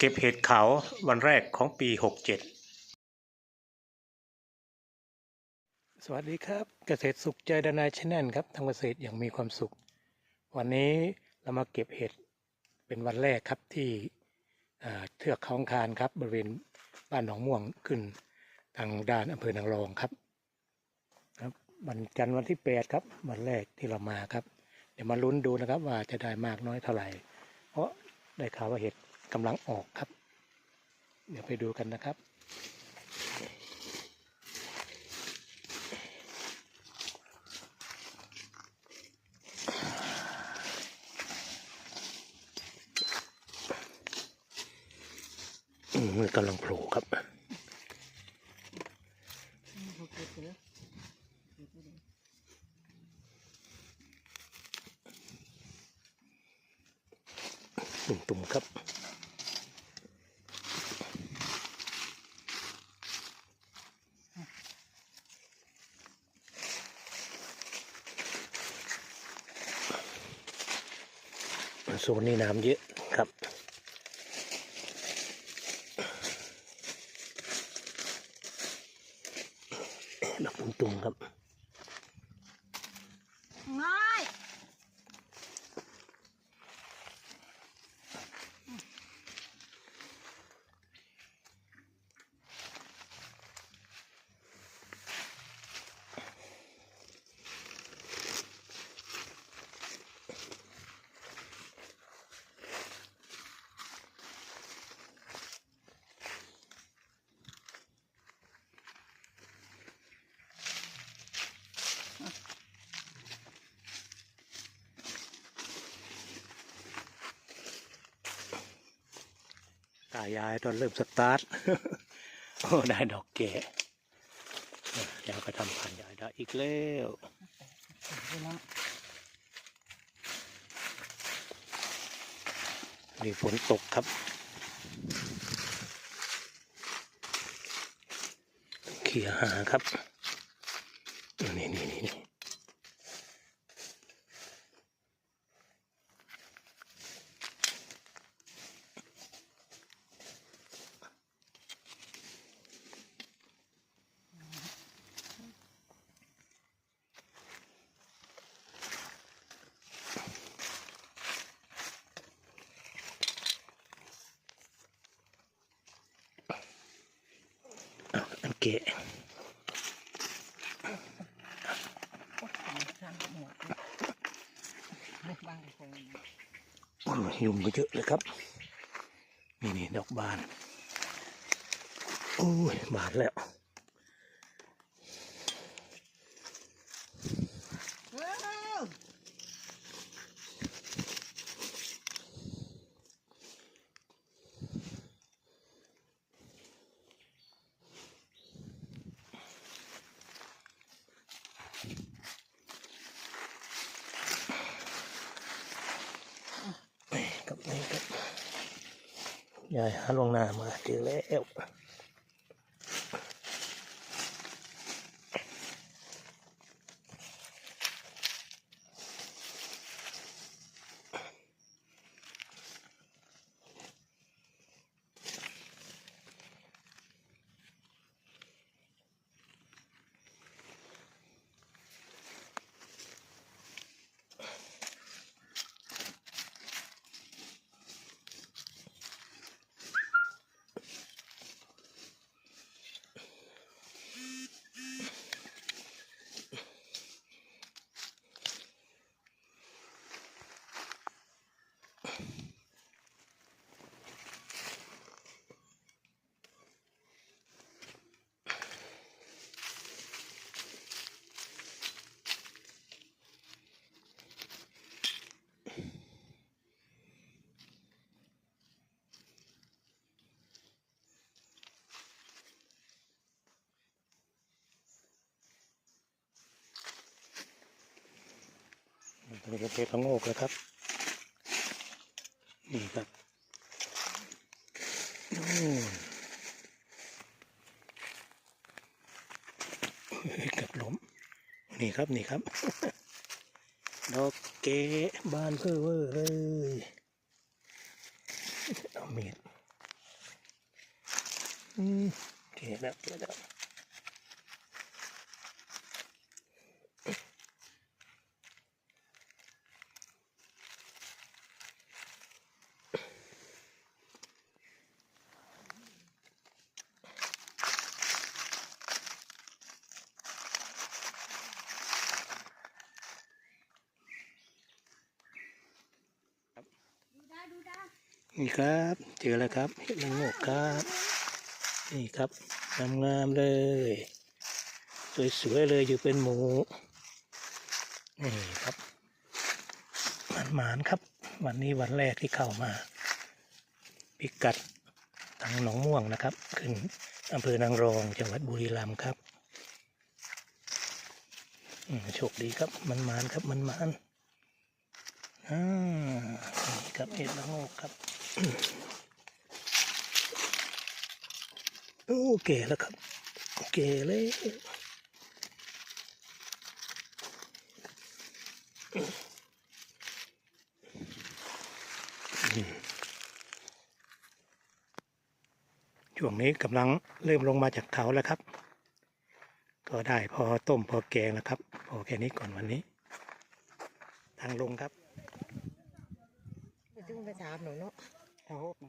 เก็บเห็ดขาววันแรกของปี 67 สวัสดีครับ เกษตรสุขใจดานายชแนลครับทำเกษตรอย่างมีความสุข วันนี้เรามาเก็บเห็ดเป็นวันแรกครับที่เทือกเขาคารครับ บริเวณบ้านหนองม่วงขึ้นทางด้านอำเภอนางรองครับครับวันจันทร์วันที่แปดครับ วันแรกที่เรามาครับ เดี๋ยวมาลุ้นดูนะครับว่าจะได้มากน้อยเท่าไหร่ เพราะได้ข่าวว่าเห็ด กำลังออกครับ เดี๋ยวไปดูกันนะครับอืมมันกำลังโผล่ครับตุ่มๆครับ โซนนี้น้ำเยอะครับดอกตุ่มๆครับ ตายายตอนเริ่มสตาร์ทโอ้ได้ดอกแก่เออเดี๋ยวไปทำพันยายได้อีกแล้วดูนะนี่ฝนตกครับ เขี่ยหาครับนี่นี่ แกะโอ้ยยุงก็เยอะเลยครับ นี่นี่ดอกบาน โอ้ย บานแล้ว ยายหาลวงหน้ามาเจอแล้ว นี่ก็เพชรพะโงกแล้วครับ นี่ครับเกับล้มนี่ครับนี่ครับ ดอกเกะบานเพ้อเวอร์เลยเอาเมีดอืมโอเคแล้วเจอแล้ว นี่ครับ เจอแล้วครับเห็ดละโงกครับ นี่ครับงามๆเลย สวยๆเลยอยู่เป็นหมูนี่ครับหมานๆครับ วันนี้วันแรกที่เข้ามา พิกัดทางหนองม่วงนะครับ ขึ้นอำเภอนางรองจังหวัดบุรีรัมย์ครับโชคดีครับมันมานครับมันมานอ่านี่ครับเห็ดละโงกครับ โอ้เก๋แล้วครับเก๋เลยช่วงนี้กำลังเริ่มลงมาจากเขาแล้วครับ ก็ได้พอต้มพอแกงแล้วครับ พอแค่นี้ก่อนวันนี้ ทางลงครับจุ้งไปถามหนูเนาะ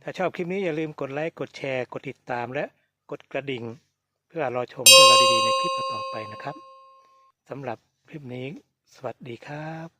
ถ้าชอบคลิปนี้อย่าลืมกดไลค์กดแชร์ กดติดตามและกดกระดิ่ง เพื่อรอชมเรื่องราวดีๆในคลิปต่อไปนะครับสำหรับคลิปนี้ สวัสดีครับ